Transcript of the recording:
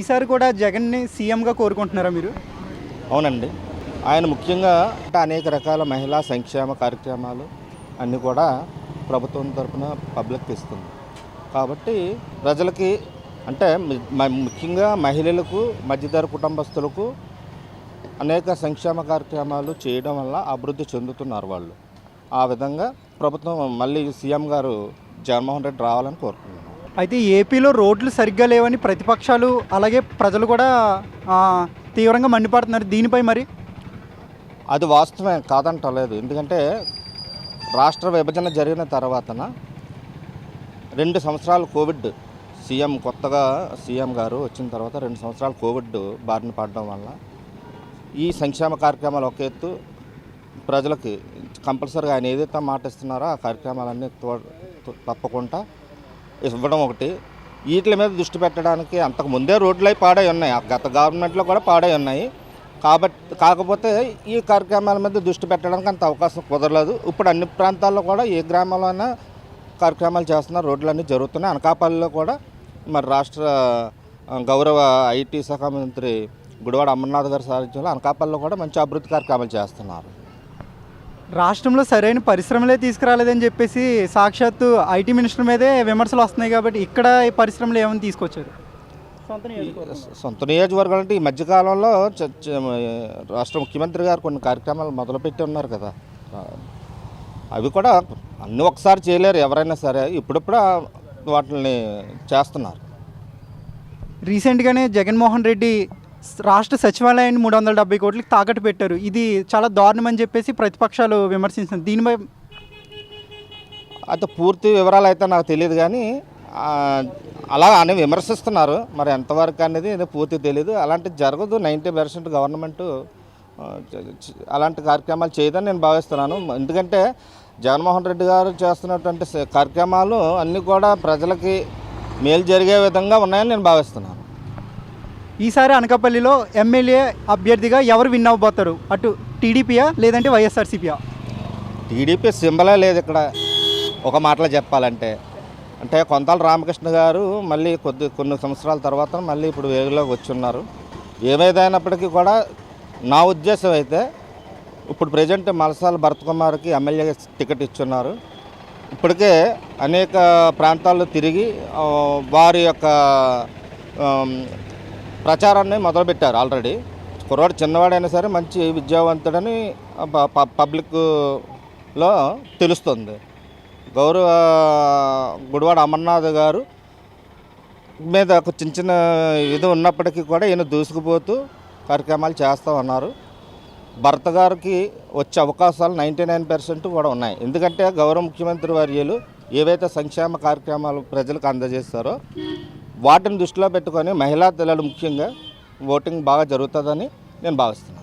ఈసారి కూడా జగన్ని సీఎంగా కోరుకుంటున్నారా మీరు? అవునండి. ఆయన ముఖ్యంగా అంటే అనేక రకాల మహిళా సంక్షేమ కార్యక్రమాలు అన్నీ కూడా ప్రభుత్వం తరఫున పబ్లిక్ ఇస్తుంది కాబట్టి ప్రజలకి అంటే ముఖ్యంగా మహిళలకు మధ్యధర కుటుంబస్తులకు అనేక సంక్షేమ కార్యక్రమాలు చేయడం వల్ల అభివృద్ధి చెందుతున్నారు వాళ్ళు. ఆ విధంగా ప్రభుత్వం మళ్ళీ సీఎం గారు జగన్మోహన్ రెడ్డి రావాలని కోరుకుంటున్నారు. అయితే ఏపీలో రోడ్లు సరిగ్గా లేవని ప్రతిపక్షాలు అలాగే ప్రజలు కూడా తీవ్రంగా మండిపడుతున్నారు. దీనిపై మరి? అది వాస్తవమే కాదంటలేదు. ఎందుకంటే రాష్ట్ర విభజన జరిగిన తర్వాతన రెండు సంవత్సరాలు కోవిడ్ సీఎం కొత్తగా సీఎం గారు వచ్చిన తర్వాత రెండు సంవత్సరాలు కోవిడ్ బారిన పడడం వల్ల ఈ సంక్షేమ కార్యక్రమాలు ఒక ఎత్తు ప్రజలకి కంపల్సరీగా ఆయన ఏదైతే మాట ఇస్తున్నారో ఆ కార్యక్రమాలన్నీ తో- తప్పకుండా ఇవ్వడం ఒకటి. వీటి మీద దృష్టి పెట్టడానికి అంతకు ముందే రోడ్లు పాడై ఉన్నాయి. ఆ గత గవర్నమెంట్లో కూడా పాడై ఉన్నాయి. కాబట్టి కాకపోతే ఈ కార్యక్రమాల మీద దృష్టి పెట్టడానికి అంత అవకాశం కుదరలేదు. ఇప్పుడు అన్ని ప్రాంతాల్లో కూడా ఏ గ్రామంలో అయినా కార్యక్రమాలు చేస్తున్నారు. రోడ్లన్నీ జరుగుతున్నాయి. అనకాపల్లిలో కూడా మరి రాష్ట్ర గౌరవ ఐటీ శాఖ మంత్రి గుడివాడ అమర్నాథ్ గారి సారథ్యంలో అనకాపల్లిలో కూడా మంచి అభివృద్ధి కార్యక్రమాలు చేస్తున్నారు. రాష్ట్రంలో సరైన పరిశ్రమలే తీసుకురాలేదని చెప్పేసి సాక్షాత్తు ఐటీ మినిస్టర్ మీదే విమర్శలు వస్తున్నాయి కాబట్టి ఇక్కడ ఈ పరిశ్రమలు ఏమని తీసుకొచ్చారు? సొంత నియోజకవర్గం. అంటే ఈ మధ్యకాలంలో రాష్ట్ర ముఖ్యమంత్రి గారు కొన్ని కార్యక్రమాలు మొదలుపెట్టి ఉన్నారు కదా. అవి కూడా అన్నీ ఒకసారి చేయలేరు ఎవరైనా సరే. ఇప్పుడిప్పుడు వాటిని చేస్తున్నారు. రీసెంట్గానే జగన్మోహన్ రెడ్డి రాష్ట్ర సచివాలయాన్ని మూడు వందల డెబ్బై కోట్లకి తాకట్టు పెట్టారు. ఇది చాలా దారుణం అని చెప్పేసి ప్రతిపక్షాలు విమర్శించారు దీనిపై అయితే పూర్తి వివరాలు అయితే నాకు తెలియదు కానీ అలా అని విమర్శిస్తున్నారు. మరి ఎంతవరకు అనేది పూర్తి తెలియదు అలాంటిది జరగదు. నైంటీ పర్సెంట్ గవర్నమెంట్ అలాంటి కార్యక్రమాలు చేయదని నేను భావిస్తున్నాను. ఎందుకంటే జగన్మోహన్ రెడ్డి గారు చేస్తున్నటువంటి కార్యక్రమాలు అన్నీ కూడా ప్రజలకి మేలు జరిగే విధంగా ఉన్నాయని నేను భావిస్తున్నాను. ఈసారి అనకాపల్లిలో ఎమ్మెల్యే అభ్యర్థిగా ఎవరు విన్ అవ్వబోతారు? అటు టీడీపీయా లేదంటే వైఎస్ఆర్సీపీయా? టీడీపీ సింబలే లేదు ఇక్కడ. ఒక మాటలో చెప్పాలంటే. అంటే కొంతాల రామకృష్ణ గారు మళ్ళీ కొద్ది కొన్ని సంవత్సరాల తర్వాత మళ్ళీ ఇప్పుడు వేగులోకి వచ్చి ఉన్నారు ఏమైదైనప్పటికీ కూడా నా ఉద్దేశం అయితే ఇప్పుడు ప్రజెంట్ మలసాల భరత్ కుమార్కి ఎమ్మెల్యే టికెట్ ఇచ్చున్నారు. ఇప్పటికే అనేక ప్రాంతాల్లో తిరిగి వారి యొక్క ప్రచారాన్ని మొదలుపెట్టారు ఆల్రెడీ. కుర్రాడు చిన్నవాడైనా సరే మంచి విద్యావంతుడని పబ్లిక్లో తెలుస్తుంది. గౌరవ గుడివాడ అమర్నాథ్ గారు మీద ఒక చిన్న చిన్న ఇది ఉన్నప్పటికీ కూడా ఈయన దూసుకుపోతూ కార్యక్రమాలు చేస్తూ ఉన్నారు. భర్త గారికి వచ్చే అవకాశాలు నైంటీ నైన్ పర్సెంట్ కూడా ఉన్నాయి. ఎందుకంటే గౌరవ ముఖ్యమంత్రి వర్యులు ఏవైతే సంక్షేమ కార్యక్రమాలు ప్రజలకు అందజేస్తారో వాటిని దృష్టిలో పెట్టుకొని మహిళా పిల్లలు ముఖ్యంగా ఓటింగ్ బాగా జరుగుతుందని నేను భావిస్తున్నాను.